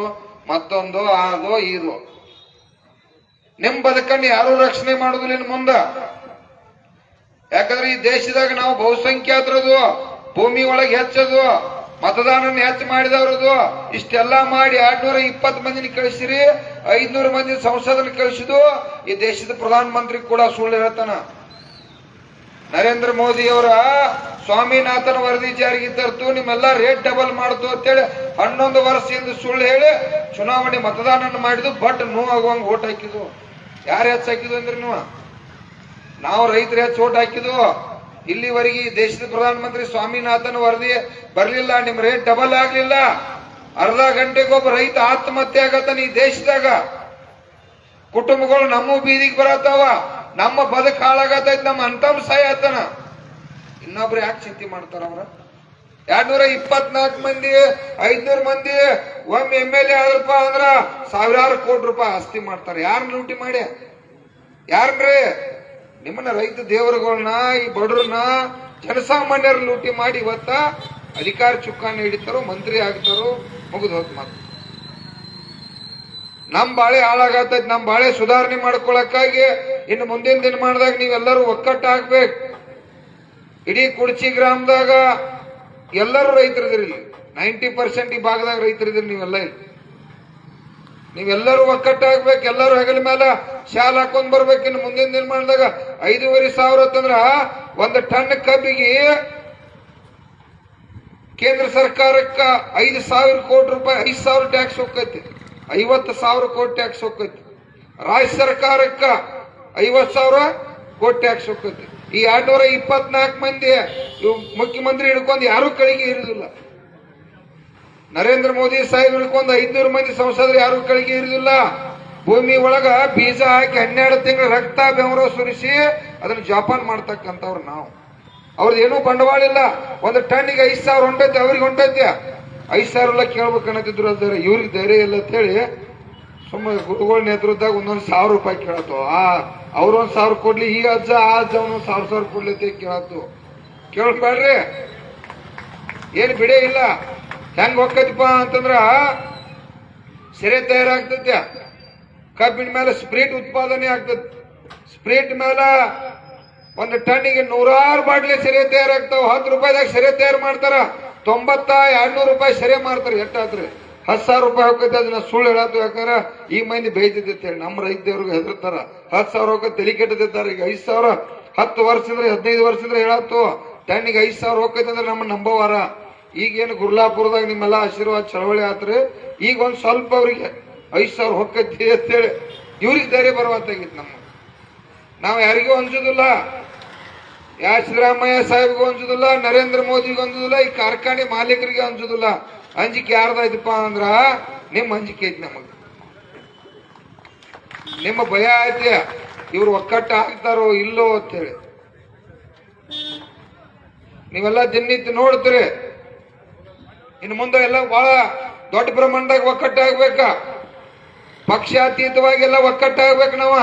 ಮತ್ತೊಂದು, ಆದೋ ಈರೋ ನಿಮ್ ಬದುಕನ್ನು ಯಾರು ರಕ್ಷಣೆ ಮಾಡುದಿಲ್ಲ ಇನ್ನು ಮುಂದ. ಯಾಕಂದ್ರೆ ಈ ದೇಶದಾಗ ನಾವು ಬಹುಸಂಖ್ಯಾತರದು ಭೂಮಿ ಒಳಗೆ ಹೆಚ್ಚದು ಮತದಾನ ಹೆಚ್ಚು ಮಾಡಿದವ್ರದು, ಇಷ್ಟೆಲ್ಲಾ ಮಾಡಿ ಎರಡ್ನೂರ ಇಪ್ಪತ್ತು ಮಂದಿನ ಕಳಿಸಿರಿ, ಐದ್ನೂರು ಮಂದಿ ಸಂಸದನ ಕಳಿಸಿದು, ಈ ದೇಶದ ಪ್ರಧಾನ ಮಂತ್ರಿ ಕೂಡ ಸುಳ್ಳು ಹೇಳ್ತಾನ. ನರೇಂದ್ರ ಮೋದಿ ಅವರ ಸ್ವಾಮಿನಾಥನ್ ವರದಿ ಜಾರಿಗೆ ತರ್ತು, ನಿಮ್ಮೆಲ್ಲ ರೇಟ್ ಡಬಲ್ ಮಾಡ್ತು ಅಂತೇಳಿ ಹನ್ನೊಂದು ವರ್ಷದಿಂದ ಸುಳ್ಳು ಹೇಳಿ ಚುನಾವಣೆ ಮತದಾನ ಮಾಡಿದ್ದು ಬಟ್ ನೋವಾಗುವಂಗೆ ಓಟ್ ಹಾಕಿದ್ವು ಯಾರು ಹೆಚ್ಚು ಹಾಕಿದ್ವು ಅಂದ್ರೆ ನೀವು? ನಾವು ರೈತರು ಹೆಚ್ಚು ಓಟ್ ಹಾಕಿದ್ವು ಇಲ್ಲಿವರೆಗೆ ದೇಶದ ಪ್ರಧಾನಮಂತ್ರಿ ಸ್ವಾಮಿನಾಥನ್ ವರದಿ ಬರಲಿಲ್ಲ, ನಿಮ್ ರೇಟ್ ಡಬಲ್ ಆಗ್ಲಿಲ್ಲ. ಅರ್ಧ ಗಂಟೆಗೊಬ್ಬ ರೈತ ಆತ್ಮಹತ್ಯೆ ಆಗತ್ತಾನ ಈ ದೇಶದಾಗ. ಕುಟುಂಬಗಳು ನಮ್ಮ ಬೀದಿಗೆ ಬರತ್ತಾವ. ನಮ್ಮ ಬದುಕು ಹಾಳಾಗತೈತಿ ನಮ್ಮ ಅಂತಮ್ ಸಹಾಯ ಆತನ ಇನ್ನೊಬ್ರು ಯಾಕೆ ಚಿಂತೆ ಮಾಡ್ತಾರ ಅವ್ರ? ಎರಡ್ನೂರ ಇಪ್ಪತ್ನಾಲ್ಕು ಮಂದಿ, ಐದ್ನೂರು ಮಂದಿ, ಒಮ್ಮೆ ಎಂ ಎಲ್ ಎ ಆದ್ರಪ್ಪ ಅಂದ್ರ ಸಾವಿರಾರು ಕೋಟಿ ರೂಪಾಯಿ ಆಸ್ತಿ ಮಾಡ್ತಾರೆ. ಯಾರನ್ನ ಲೂಟಿ ಮಾಡಿ ಯಾರನ್ರಿ? ನಿಮ್ಮನ್ನ ರೈತ ದೇವರುಗಳನ್ನ ಈ ಬಡವ್ರನ್ನ ಜನಸಾಮಾನ್ಯರ ಲೂಟಿ ಮಾಡಿ ಇವತ್ತ ಅಧಿಕಾರ ಚುಕ್ಕಾಣಿ ಹಿಡಿತಾರೋ, ಮಂತ್ರಿ ಆಗ್ತಾರೋ, ಮುಗಿದು ಹೋದ್ ಮಾತು. ನಮ್ ಬಾಳೆ ಹಾಳಾಗತೈತಿ ನಮ್ ಬಾಳೆ ಸುಧಾರಣೆ ಮಾಡ್ಕೊಳಕ್ಕಾಗಿ ಇನ್ನು ಮುಂದಿನ ದಿನಮಾನದಾಗ ನೀವೆಲ್ಲರೂ ಒಕ್ಕಟ್ಟಾಗ್ಬೇಕು. ಇಡೀ ಕುಡ್ಚಿ ಗ್ರಾಮದಾಗ ಎಲ್ಲರೂ ರೈತರಿದ್ರಿ ನೈಂಟಿ ಪರ್ಸೆಂಟ್ ಈ ಭಾಗದಾಗ ರೈತರಿದ್ರಿ ನೀವೆಲ್ಲ ಇಲ್ಲಿ. ನೀವೆಲ್ಲರೂ ಒಕ್ಕಟ್ಟಾಗ್ಬೇಕು, ಎಲ್ಲರೂ ಹೆಗಲ ಮೇಲೆ ಶಾಲ್ ಹಾಕೊಂಡ್ ಬರ್ಬೇಕು. ಇನ್ನು ಮುಂದಿನ ದಿನಮಾನದಾಗ ಐದೂವರೆ ಸಾವಿರ ಅಂತಂದ್ರ ಒಂದು ಟನ್ ಕಬ್ಬಿಗೆ ಕೇಂದ್ರ ಸರ್ಕಾರಕ್ಕ ಐದು ಸಾವಿರ ಕೋಟಿ ರೂಪಾಯಿ, ಐದು ಸಾವಿರ ಟ್ಯಾಕ್ಸ್ ಹೋಗ್ತೈತಿ. ಐವತ್ತು ಸಾವಿರ ಕೋಟಿ ಟ್ಯಾಕ್ಸ್ ಹೋಗ್ತೈತಿ ರಾಜ್ಯ ಸರ್ಕಾರಕ್ಕ ಐವತ್ತು ಸಾವಿರ ಕೋಟಿ ಟ್ಯಾಕ್ಸ್ ಹೋಗ್ತೈತಿ ಈ ಎರಡ್ನೂರ ಇಪ್ಪತ್ನಾಲ್ಕು ಮಂದಿ ಮುಖ್ಯಮಂತ್ರಿ ಹಿಡ್ಕೊಂಡು ಯಾರೂ ಕಳಿಗೆ ಇರುದಿಲ್ಲ. ನರೇಂದ್ರ ಮೋದಿ ಸಾಹೇಬ್ ಹಿಡ್ಕೊಂಡು ಐದ್ನೂರು ಮಂದಿ ಸಂಸದರು ಯಾರು ಕಳಿಗೆ ಇರುದಿಲ್ಲ. ಭೂಮಿ ಒಳಗ ಬೀಜ ಹಾಕಿ ಹನ್ನೆರಡು ತಿಂಗಳು ರಕ್ತ ಬೆವರ ಸುರಿಸಿ ಅದನ್ನ ಜೋಪಾನ ಮಾಡ್ತಕ್ಕಂಥವ್ರು ನಾವು. ಅವ್ರದ್ದು ಏನೂ ಬಂಡವಾಳ ಇಲ್ಲ. ಒಂದು ಟನ್ನಿಗೆ ಐದು ಸಾವಿರ ಹೊಂಟೈತೆ, ಅವ್ರಿಗೆ ಹೊಂಟೈತೆ. ಐದ್ ಸಾವಿರ ಎಲ್ಲ ಕೇಳ್ಬೇಕು ಅನ್ನತಿದ್ರು ಅಂದ್ರೆ ಇವ್ರಿಗೆ ಧೈರ್ಯ ಇಲ್ಲ ಅಂತ ಹೇಳಿ ಸುಮ್ಮನೆ ಗುರುಗಳ ನೇತೃತ್ವದಾಗ ಒಂದೊಂದು ಸಾವಿರ ರೂಪಾಯಿ ಕೇಳತ್ತು? ಆ ಅವ್ರೊಂದು ಸಾವಿರ ಕೊಡ್ಲಿ ಈ ಅಜ್ಜ, ಆ ಅಜ್ಜ ಒಂದೊಂದು ಸಾವಿರ ಸಾವಿರ ಕೊಡ್ಲಿ ಅಂತ ಕೇಳತ್ತು. ಕೇಳ್ಬೇಡ್ರಿ ಏನು ಬಿಡೇ ಇಲ್ಲ. ಹೆಂಗ್ ಹೋಗ್ತೈತಿಪ್ಪ ಅಂತಂದ್ರ ಸೆರೆ ತಯಾರಾಗ್ತೈತೆ. ಕಬ್ಬಿನ ಮೇಲೆ ಸ್ಪ್ರೀಟ್ ಉತ್ಪಾದನೆ ಆಗ್ತದೆ ಸ್ಪ್ರೀಟ್ ಮೇಲೆ ಒಂದು ಟನ್ನಿಗೆ ನೂರಾರು ಬಾಟ್ಲಿ ಸೆರೆ ತಯಾರಾಗ್ತಾವ. ಹತ್ತು ರೂಪಾಯಿದಾಗ ಸೆರೆ ತಯಾರು ಮಾಡ್ತಾರ. ತೊಂಬತ್ತ ಎರಡ್ನೂರು ರೂಪಾಯಿ ಸರಿ ಮಾಡ್ತಾರೆ ಎಷ್ಟಾದ್ರೆ? ಹತ್ತು ಸಾವಿರ ರೂಪಾಯಿ ಹೋಗುತ್ತೆ, ಅದನ್ನ ಸುಳ್ಳು ಹೇಳತ್ತು ಯಾಕಂದ್ರೆ ಈ ಮಂದಿ ಹೇಳಿ ನಮ್ಮ ರೈತ ಹೆದರ್ತಾರ. ಹತ್ತು ಸಾವಿರ ಹೋಗತ್ತೆ, ತಲೆ ಕೆಟ್ಟದಿದ್ದಾರೆ ಈಗ ಐದು ಸಾವಿರ, ಹತ್ತು ವರ್ಷ ಇದ್ರೆ ಹದಿನೈದು ವರ್ಷ ಇದ್ರೆ ಹೇಳತ್ತು ಟನ್ನಿಗೆ ಐದು ಸಾವಿರ ಹೋಗೈತೆ ಅಂದ್ರೆ ನಮ್ಮ ನಂಬವಾರ ಈಗೇನು ಗುರ್ಲಾಪುರದಾಗ ನಿಮ್ಮೆಲ್ಲ ಆಶೀರ್ವಾದ, ಚಳವಳಿ ಆತ್ರಿ? ಈಗ ಒಂದು ಸ್ವಲ್ಪ ಅವ್ರಿಗೆ ಐದು ಸಾವಿರ ಅಂತ ಅಂತೇಳಿ. ಇವ್ರಿಗೆ ಧೈರ್ಯ ಬರುವಂತಾಗಿತ್ತು ನಮ್ಮ ನಾವು ಯಾರಿಗೂ ಅಂಜುದಿಲ್ಲ. ಯಾ ಸಿದ್ದರಾಮಯ್ಯ ಸಾಹೇಬ್ಗೂ ಅಂಜುದಿಲ್ಲ, ನರೇಂದ್ರ ಮೋದಿಗೂ ಅಂಜುದಿಲ್ಲ, ಈ ಕಾರ್ಖಾನೆ ಮಾಲೀಕರಿಗೆ ಅಂಜುದಿಲ್ಲ. ಅಂಜಿಕೆ ಯಾರ್ದಾಯ್ತಪ್ಪ ಅಂದ್ರ, ನಿಮ್ಮ ಅಂಜಿಕೆ ಐತಿ ನಮಗ್. ನಿಮ್ಮ ಭಯ ಐತಿ, ಇವ್ರು ಒಕ್ಕಟ್ಟ ಆಗ್ತಾರೋ ಇಲ್ಲೋ ಅಂತೇಳಿ. ನೀವೆಲ್ಲ ದಿನನಿತ್ಯ ನೋಡ್ತೀರಿ. ಇನ್ನು ಮುಂದೆ ಎಲ್ಲ ಬಹಳ ದೊಡ್ಡ ಪ್ರಮಾಣದಾಗ ಒಕ್ಕಟ್ಟಾಗ್ಬೇಕ ಪಕ್ಷಾತೀತವಾಗಿ ಎಲ್ಲ ಒಕ್ಕಟ್ಟಾಗ್ಬೇಕು ನಾವ.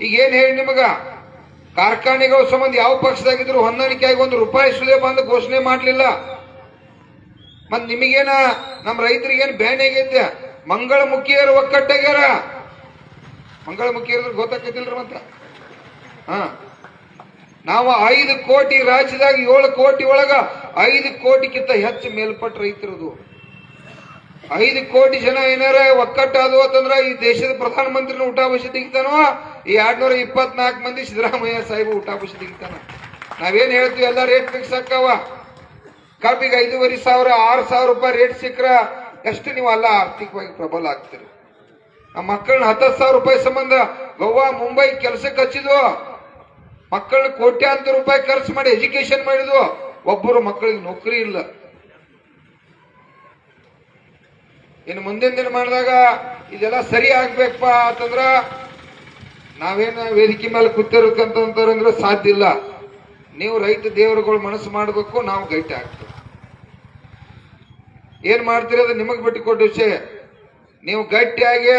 ಈಗ ಏನ್ ಹೇಳಿ ನಿಮಗ? ಕಾರ್ಖಾನೆಗಳ ಸಂಬಂಧ ಯಾವ ಪಕ್ಷದಾಗಿದ್ರು ಹೊಂದಾಣಿಕೆಯಾಗಿ ಒಂದು ರೂಪಾಯಿ ಸುಲೇ ಬಂದು ಘೋಷಣೆ ಮಾಡಲಿಲ್ಲ. ಮತ್ ನಿಮಗೇನ ನಮ್ಮ ರೈತರಿಗೇನು ಬ್ಯಾನ್ ಆಗೈತೆ ಮಂಗಳ ಮುಖಿಯರು ಒಕ್ಕಟ್ಟಾಗ್ಯಾರ? ಮಂಗಳ ಮುಖಿಯರು ಗೊತ್ತಾಕತಿಲ್ರಿ ಮತ್ತ? ಹಾ. ನಾವು ಐದು ಕೋಟಿ ರಾಜ್ಯದಾಗ ಏಳು ಕೋಟಿ ಒಳಗ ಐದು ಕೋಟಿಗಿಂತ ಹೆಚ್ಚು ಮೇಲ್ಪಟ್ಟ ರೈತರದು. ಐದು ಕೋಟಿ ಜನ ಏನಾರ ಒಕ್ಕಟ್ಟಾದು ಅಂತಂದ್ರ ಈ ದೇಶದ ಪ್ರಧಾನ ಊಟ ಬಸಿ ತೆಗಿತಾನೋ, ಈ ಎರಡ್ನೂರ ಇಪ್ಪತ್ನಾಲ್ಕು ಮಂದಿ ಸಿದ್ದರಾಮಯ್ಯ ಸಾಹೇಬ್ ಊಟ ಬಸಿ ತೆಗಿತಾನ. ನಾವೇನ್ ಹೇಳ್ತೀವಿ, ಎಲ್ಲ ರೇಟ್ ಫಿಕ್ಸ್ ಹಾಕವ ಕಬ್ಬಿಗೆ ಐದೂವರೆ ಸಾವಿರ, ಆರು ಸಾವಿರ ರೂಪಾಯಿ ರೇಟ್ ಸಿಕ್ಕ್ರ ಎಷ್ಟು ನೀವು ಅಲ್ಲ ಆರ್ಥಿಕವಾಗಿ ಪ್ರಬಲ ಆಗ್ತೀರಿ. ನಮ್ಮ ಮಕ್ಕಳನ್ನ ಹತ್ತು ಸಾವಿರ ರೂಪಾಯಿ ಸಂಬಂಧ ಗೋವಾ ಮುಂಬೈ ಕೆಲಸಕ್ಕೆ ಹಚ್ಚಿದ್ವು. ಮಕ್ಕಳನ್ನ ಕೋಟ್ಯಾಂತರ ರೂಪಾಯಿ ಖರ್ಚು ಮಾಡಿ ಎಜುಕೇಶನ್ ಮಾಡಿದ್ವು. ಒಬ್ಬರು ಮಕ್ಕಳಿಗೆ ನೌಕರಿ ಇಲ್ಲ. ಇನ್ನು ಮುಂದಿನ ದಿನ ಮಾಡಿದಾಗ ಇದೆಲ್ಲ ಸರಿ ಆಗ್ಬೇಕಪ್ಪ ಅಂತಂದ್ರ ನಾವೇನ ವೇದಿಕೆ ಮೇಲೆ ಕೂತಿರ್ಬೇಕಂತಂದ್ರೆ ಸಾಧ್ಯ ಇಲ್ಲ. ನೀವು ರೈತ ದೇವರುಗಳು ಮನಸ್ಸು ಮಾಡಬೇಕು, ನಾವು ಗೈಟೆ ಆಗ್ತೇವೆ. ಏನ್ ಮಾಡ್ತೀರಿ ಅದು ನಿಮಗ್ ಬಿಟ್ಟು ಕೊಟ್ಟ ವಿಷಯ. ನೀವು ಗಟ್ಟಿಯಾಗಿ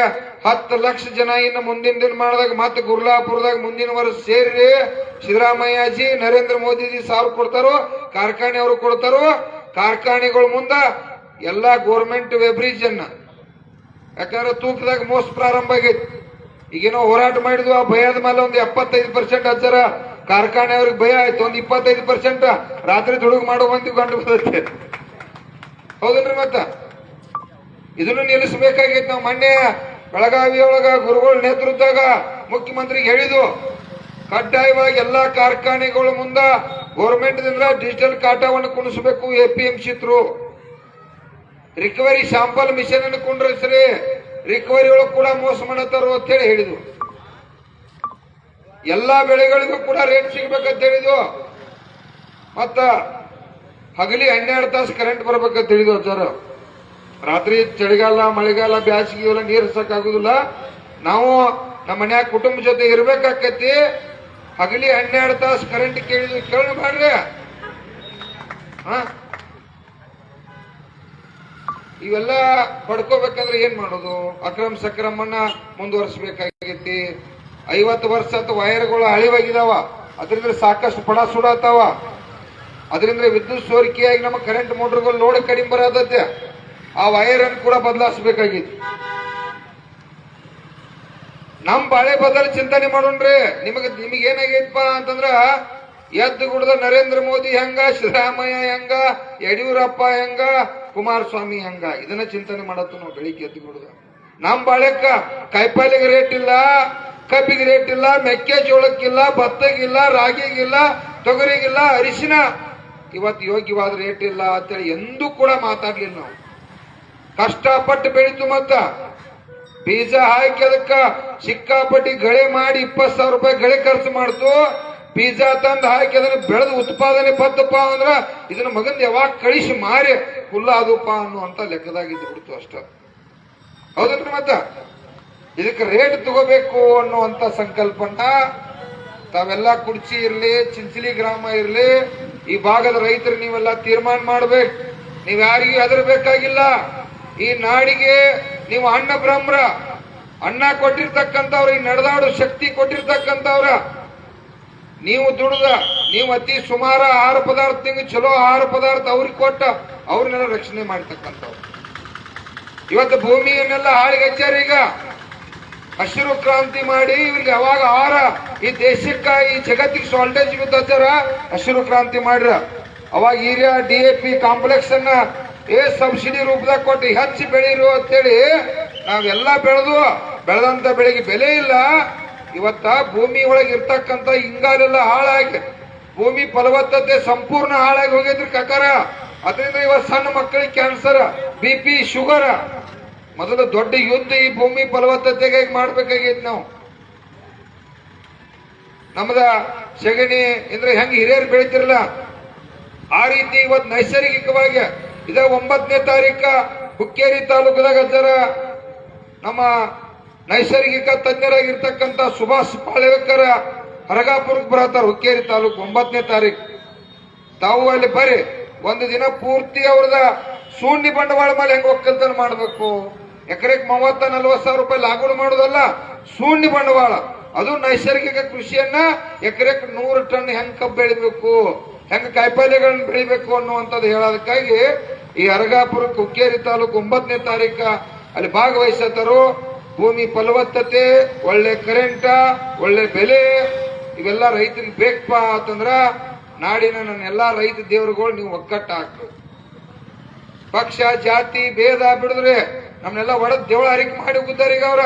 ಹತ್ತು ಲಕ್ಷ ಜನ ಇನ್ನು ಮುಂದಿನ ದಿನ ಮಾಡಿದಾಗ ಮತ್ತೆ ಗುರ್ಲಾಪುರದಾಗ ಮುಂದಿನ ವರ್ಷ ಸೇರಿ ಸಿದ್ದರಾಮಯ್ಯಜಿ, ನರೇಂದ್ರ ಮೋದಿಜಿ ಸಾವಿರ ಕೊಡ್ತಾರೋ, ಕಾರ್ಖಾನೆಯವರು ಕೊಡ್ತಾರೋ, ಕಾರ್ಖಾನೆಗಳ ಮುಂದ ಎಲ್ಲಾ ಗೋರ್ಮೆಂಟ್ ವೆಬ್ರಿಜ್ ಅನ್ನ ಯಾಕಂದ್ರೆ ತೂಕದಾಗ ಮೋಸ ಪ್ರಾರಂಭ ಆಗೈತಿ. ಈಗೇನೋ ಹೋರಾಟ ಮಾಡಿದ್ವು, ಆ ಭಯದ ಮೇಲೆ ಒಂದು ಎಪ್ಪತ್ತೈದು ಪರ್ಸೆಂಟ್ ಹಚ್ಚಾರ ಕಾರ್ಖಾನೆ ಅವ್ರಿಗೆ ಭಯ ಆಯ್ತು. ಒಂದು ಇಪ್ಪತ್ತೈದು ಪರ್ಸೆಂಟ್ ರಾತ್ರಿ ದುಡುಗು ಮಾಡೋ ಮಂದಿ ಕಂಡು ಬರುತ್ತೆ. ಹೌದಲ್ರಿ ಮತ್ತ? ಇದನ್ನು ನಿಲ್ಲಿಸಬೇಕಾಗಿತ್ತು ನಾವು ಮೊನ್ನೆ ಬೆಳಗಾವಿ ಒಳಗ ಗುರುಗಳ ನೇತೃತ್ವದಾಗ ಮುಖ್ಯಮಂತ್ರಿಗೆ ಹೇಳಿದ್ವು ಕಡ್ಡಾಯವಾಗಿ ಎಲ್ಲಾ ಕಾರ್ಖಾನೆಗಳ ಮುಂದ ಗೌರ್ಮೆಂಟ್ ಡಿಜಿಟಲ್ ಕಾಟವನ್ನು ಕುಣಿಸಬೇಕು, A P M through. Recovery sample mission ಅನ್ನು ಕುಂಡ್ರಿಸ್ರಿ ರಿಕವರಿ ಒಳಗೆ ಕೂಡ ಮೋಸ ಮಾಡತ್ತಾರು ಅಂತ ಹೇಳಿ ಹೇಳಿದ್ರು. ಎಲ್ಲಾ ಬೆಳೆಗಳಿಗೂ ಕೂಡ ರೇಟ್ ಸಿಗ್ಬೇಕಂತ ಹೇಳಿದ್ವು ಮತ್ತ ಹಗಲಿ ಹನ್ನೆರಡು ತಾಸು ಕರೆಂಟ್ ಬರ್ಬೇಕಂತ ಹೇಳಿದ್ವು ಸರ್. ರಾತ್ರಿ ಚಳಿಗಾಲ, ಮಳೆಗಾಲ, ಬ್ಯಾಸಿಗೆ ಇವೆಲ್ಲ ನೀರು ಆಗುದಿಲ್ಲ ನಾವು ನಮ್ಮ ಮನ್ಯಾಗ ಕುಟುಂಬ ಜೊತೆ ಇರ್ಬೇಕಾಕತಿ ಹಗಲಿ ಹನ್ನೆರಡು ತಾಸು ಕರೆಂಟ್ ಕೇಳಿದ್ವಿ ಕೇಳಿ ಮಾಡ್ರಿ ಹಾ? ಇವೆಲ್ಲ ಪಡ್ಕೋಬೇಕಂದ್ರೆ ಏನ್ ಮಾಡೋದು? ಅಕ್ರಮ ಸಕ್ರಮನ್ನ ಮುಂದುವರಿಸಬೇಕಾಗೈತಿ ಐವತ್ತು ವರ್ಷ ಅಥವಾ ವೈರ್ಗಳು ಹಳಿವಾಗಿದಾವ ಅದರಿಂದ ಸಾಕಷ್ಟು ಪಡ ಸುಡಾತಾವ. ಅದರಿಂದ ವಿದ್ಯುತ್ ಸೋರಿಕೆಯಾಗಿ ನಮ್ಮ ಕರೆಂಟ್ ಮೋಟರ್ಗಳು ಲೋಡ್ ಕಡಿಮೆ ಬರೋದತ್ತೆ ಆ ವೈರ್ ಅನ್ನು ಕೂಡ ಬದಲಾಯಿಸಬೇಕಾಗಿತ್ತು. ನಮ್ ಬಾಳೆ ಬದಲು ಚಿಂತನೆ ಮಾಡೋಣ್ರಿ. ನಿಮಗೆ ನಿಮಗೆ ಏನಾಗೈತಪ್ಪ ಅಂತಂದ್ರ ಎದ್ದು ಗುಡ್ದ ನರೇಂದ್ರ ಮೋದಿ ಹೆಂಗ, ಸಿದ್ದರಾಮಯ್ಯ ಹೆಂಗ, ಯಡಿಯೂರಪ್ಪ ಹೆಂಗ, ಕುಮಾರಸ್ವಾಮಿ ಹೆಂಗ? ಇದನ್ನ ಚಿಂತನೆ ಮಾಡತ್ತು ನಾವು ಬೆಳಿಗ್ಗೆ ಎದ್ದು ಗುಡ್ದ ನಮ್ ಬಾಳೆಕ್ಕ ಕಾಯಿಪಲ್ಲೆಗೆ ರೇಟ್ ಇಲ್ಲ, ಕಬ್ಬಿಗೆ ರೇಟ್ ಇಲ್ಲ, ಮೆಕ್ಕೆಜೋಳಕ್ಕಿಲ್ಲ, ಭತ್ತಗಿಲ್ಲ, ರಾಗಿಗಿಲ್ಲ, ತೊಗರಿಗಿಲ್ಲ, ಅರಿಶಿನ. ಇವತ್ತು ಯೋಗ್ಯವಾದ ರೇಟ್ ಇಲ್ಲ ಅಂತೇಳಿ ಎಂದೂ ಕೂಡ ಮಾತಾಡ್ಲಿಲ್ಲ ನಾವು. ಕಷ್ಟಪಟ್ಟು ಬೆಳೀತು ಮತ್ತ ಬೀಜ ಹಾಕಿ ಅದಕ್ಕ ಸಿಕ್ಕಾಪಟ್ಟಿ ಗಳೆ ಮಾಡಿ ಇಪ್ಪತ್ತು ಸಾವಿರ ರೂಪಾಯಿ ಗಳೆ ಖರ್ಚು ಮಾಡ್ತು. ಬೀಜ ತಂದು ಹಾಕಿ ಅದನ್ನ ಬೆಳೆದು ಉತ್ಪಾದನೆ ಬಂತಪ್ಪ ಅಂದ್ರ ಇದನ್ನ ಮಗನ್ ಯಾವಾಗ ಕಳಿಸಿ ಮಾರಿ ಹುಲ್ಲ ಅದಪ್ಪ ಅನ್ನುವಂತ ಲೆಕ್ಕದಾಗಿದ್ದು ಬಿಡ್ತು ಅಷ್ಟ. ಹೌದನ್ರಿ ಮತ್ತ? ಇದಕ್ಕೆ ರೇಟ್ ತಗೋಬೇಕು ಅನ್ನುವಂತ ಸಂಕಲ್ಪನ ತಾವೆಲ್ಲ ಕುರ್ಚಿ ಇರ್ಲಿ, ಚಿಂಚಲಿ ಗ್ರಾಮ ಇರ್ಲಿ, ಈ ಭಾಗದ ರೈತರು ನೀವೆಲ್ಲ ತೀರ್ಮಾನ ಮಾಡ್ಬೇಕು. ನೀವ್ ಯಾರಿಗೂ ಹೆದರ್ಬೇಕಾಗಿಲ್ಲ. ಈ ನಾಡಿಗೆ ನೀವು ಅಣ್ಣ ಬ್ರಹ್ಮರ ಅಣ್ಣ ಕೊಟ್ಟಿರ್ತಕ್ಕಂಥವ್ರ, ಈ ನಡೆದಾಡು ಶಕ್ತಿ ಕೊಟ್ಟಿರ್ತಕ್ಕಂಥವ್ರ ನೀವು ದುಡ್ದ, ನೀವು ಅತಿ ಸುಮಾರು ಆಹಾರ ಪದಾರ್ಥ ತಿಂಗ್ ಚಲೋ ಆಹಾರ ಪದಾರ್ಥ ಅವ್ರಿಗೆ ಕೊಟ್ಟ, ಅವ್ರನ್ನೆಲ್ಲ ರಕ್ಷಣೆ ಮಾಡ್ತಕ್ಕಂಥವ್ರು. ಇವತ್ತು ಭೂಮಿಯನ್ನೆಲ್ಲ ಹಾಳಿಗೆ ಹಚ್ಚಾರ ಈಗ? ಹಸಿರು ಕ್ರಾಂತಿ ಮಾಡಿ ಇವ್ರಿಗೆ ಅವಾಗ ಆಹಾರ, ಈ ದೇಶಕ್ಕೆ ಈ ಜಗತ್ತಿಗೆ ಸಾಲ್ಟೇಜ್ ಹಚ್ಚಾರ? ಹಸಿರು ಕ್ರಾಂತಿ ಮಾಡ್ರ. ಅವಾಗ urea D A P complex ಅನ್ನ ಏ ಸಬ್ಸಿಡಿ ರೂಪದಾಗ ಕೊಟ್ಟು ಹೆಚ್ಚು ಬೆಳೀರು ಅಂತೇಳಿ ನಾವೆಲ್ಲ ಬೆಳೆದು, ಬೆಳೆದಂತ ಬೆಳೆಗೆ ಬೆಲೆ ಇಲ್ಲ. ಇವತ್ತ ಭೂಮಿ ಒಳಗೆ ಇರ್ತಕ್ಕಂತ ಇಂಗಾಲೆಲ್ಲ ಹಾಳಾಗಿ, ಭೂಮಿ ಫಲವತ್ತತೆ ಸಂಪೂರ್ಣ ಹಾಳಾಗಿ ಹೋಗಿದ್ರು ಕಕಾರ. ಅದರಿಂದ ಇವತ್ತು ಸಣ್ಣ ಮಕ್ಕಳಿಗೆ ಕ್ಯಾನ್ಸರ್ ಬಿ ಪಿ ಶುಗರ್ ಮೊದಲು ದೊಡ್ಡ ಯುದ್ಧ ಈ ಭೂಮಿ ಫಲವತ್ತತೆಗೆ ಮಾಡ್ಬೇಕಾಗಿತ್ತು ನಾವು. ನಮ್ಮದ ಸೆಗಣಿ ಅಂದ್ರೆ ಹೆಂಗ್ ಹಿರಿಯರು ಬೆಳಿತಿರಲ್ಲ, ಆ ರೀತಿ ಇವತ್ತು ನೈಸರ್ಗಿಕವಾಗಿ, ಇದ ಒಂಬತ್ತನೇ ತಾರೀಕ ಹುಕ್ಕೇರಿ ತಾಲೂಕದಾಗ ಅದರ ನಮ್ಮ ನೈಸರ್ಗಿಕ ತಜ್ಞರಾಗಿರ್ತಕ್ಕಂಥ ಸುಭಾಷ್ ಪಾಳೇಕರ ಹರಗಾಪುರಕ್ಕೆ ಬರತ್ತಾರ, ಹುಕ್ಕೇರಿ ತಾಲೂಕು ಒಂಬತ್ತನೇ ತಾರೀಕು. ತಾವು ಅಲ್ಲಿ ಬರ್ರಿ, ಒಂದು ದಿನ ಪೂರ್ತಿ ಅವ್ರದ ಶೂನ್ಯ ಬಂಡವಾಳ ಮೇಲೆ ಹೆಂಗ್ ಒಕ್ಕಲ್ತನ ಮಾಡಬೇಕು? ಎಕರೆಗೆ ಮೂವತ್ತ ನಲ್ವತ್ತು ಸಾವಿರ ರೂಪಾಯಿ ಲಾಗುಡು ಮಾಡೋದಲ್ಲ, ಶೂನ್ಯ ಬಂಡವಾಳ. ಅದು ನೈಸರ್ಗಿಕ ಕೃಷಿಯನ್ನ ಎಕರೆಕ್ ನೂರು ಟನ್ ಹೆಂಗ್ ಕಬ್ಬು ಬೆಳಿಬೇಕು, ಹೆಂಗ್ ಕಾಯಿಪಲ್ಯಗಳನ್ನ ಬೆಳಿಬೇಕು ಅನ್ನುವಂಥದ್ದು ಹೇಳೋದಕ್ಕಾಗಿ ಈ ಅರಗಾಪುರ ಕುಕ್ಕೇರಿ ತಾಲೂಕು ಒಂಬತ್ತನೇ ತಾರೀಕ ಅಲ್ಲಿ ಭಾಗವಹಿಸತರು. ಭೂಮಿ ಫಲವತ್ತತೆ, ಒಳ್ಳೆ ಕರೆಂಟ ಒಳ್ಳೆ ಬೆಲೆ, ಇವೆಲ್ಲ ರೈತರಿಗೆ ಬೇಕಪ್ಪ ಅಂತಂದ್ರ ನಾಡಿನ ನನ್ನ ಎಲ್ಲಾ ರೈತ ದೇವರುಗಳು ನೀವು ಒಕ್ಕಟ್ಟ ಹಾಕ್ಬೇಕು ಪಕ್ಷ, ಜಾತಿ, ಭೇದ ಬಿಡಿದ್ರೆ ನಮ್ನೆಲ್ಲ ಹೊರ ದೇವಳ ಹರಿಕೆ ಮಾಡಿ ಹೋಗಿದ್ದಾರೆ ಈಗ ಅವರ.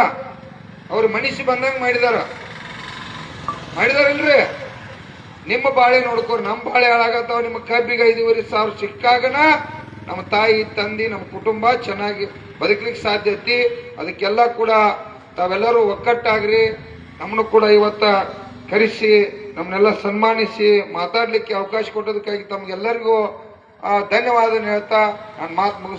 ಅವ್ರ ಮನುಷ್ಯ ಬಂದಂಗ ಮಾಡಿದಾರ. ಮಾಡಿದಾರಲ್ರಿ? ನಿಮ್ಮ ಬಾಳೆ ನೋಡ್ಕೋರಿ ನಮ್ಮ ಬಾಳೆ ಹಾಳಾಗತ್ತಾವ, ನಿಮ್ಮ ಕಬ್ಬಿಗೆ ಐದುವರೆ ಸಾವಿರ ಸಿಕ್ಕಾಗನ, ನಮ್ಮ ತಾಯಿ, ತಂದಿ, ನಮ್ಮ ಕುಟುಂಬ ಚೆನ್ನಾಗಿ ಬದುಕಲಿಕ್ಕೆ ಸಾಧ್ಯ ಐತಿ. ಅದಕ್ಕೆಲ್ಲ ಕೂಡ ತಾವೆಲ್ಲರೂ ಒಕ್ಕಟ್ಟಾಗ್ರಿ ನಮ್ಮನ್ನು ಕೂಡ ಇವತ್ತ ಕರೆಸಿ ನಮ್ಮನ್ನೆಲ್ಲ ಸನ್ಮಾನಿಸಿ ಮಾತಾಡಲಿಕ್ಕೆ ಅವಕಾಶ ಕೊಟ್ಟದಕ್ಕಾಗಿ ತಮಗೆಲ್ಲರಿಗೂ ಧನ್ಯವಾದ ಹೇಳ್ತಾ ನಾನು ಮಾತು ಮುಗಿಸ್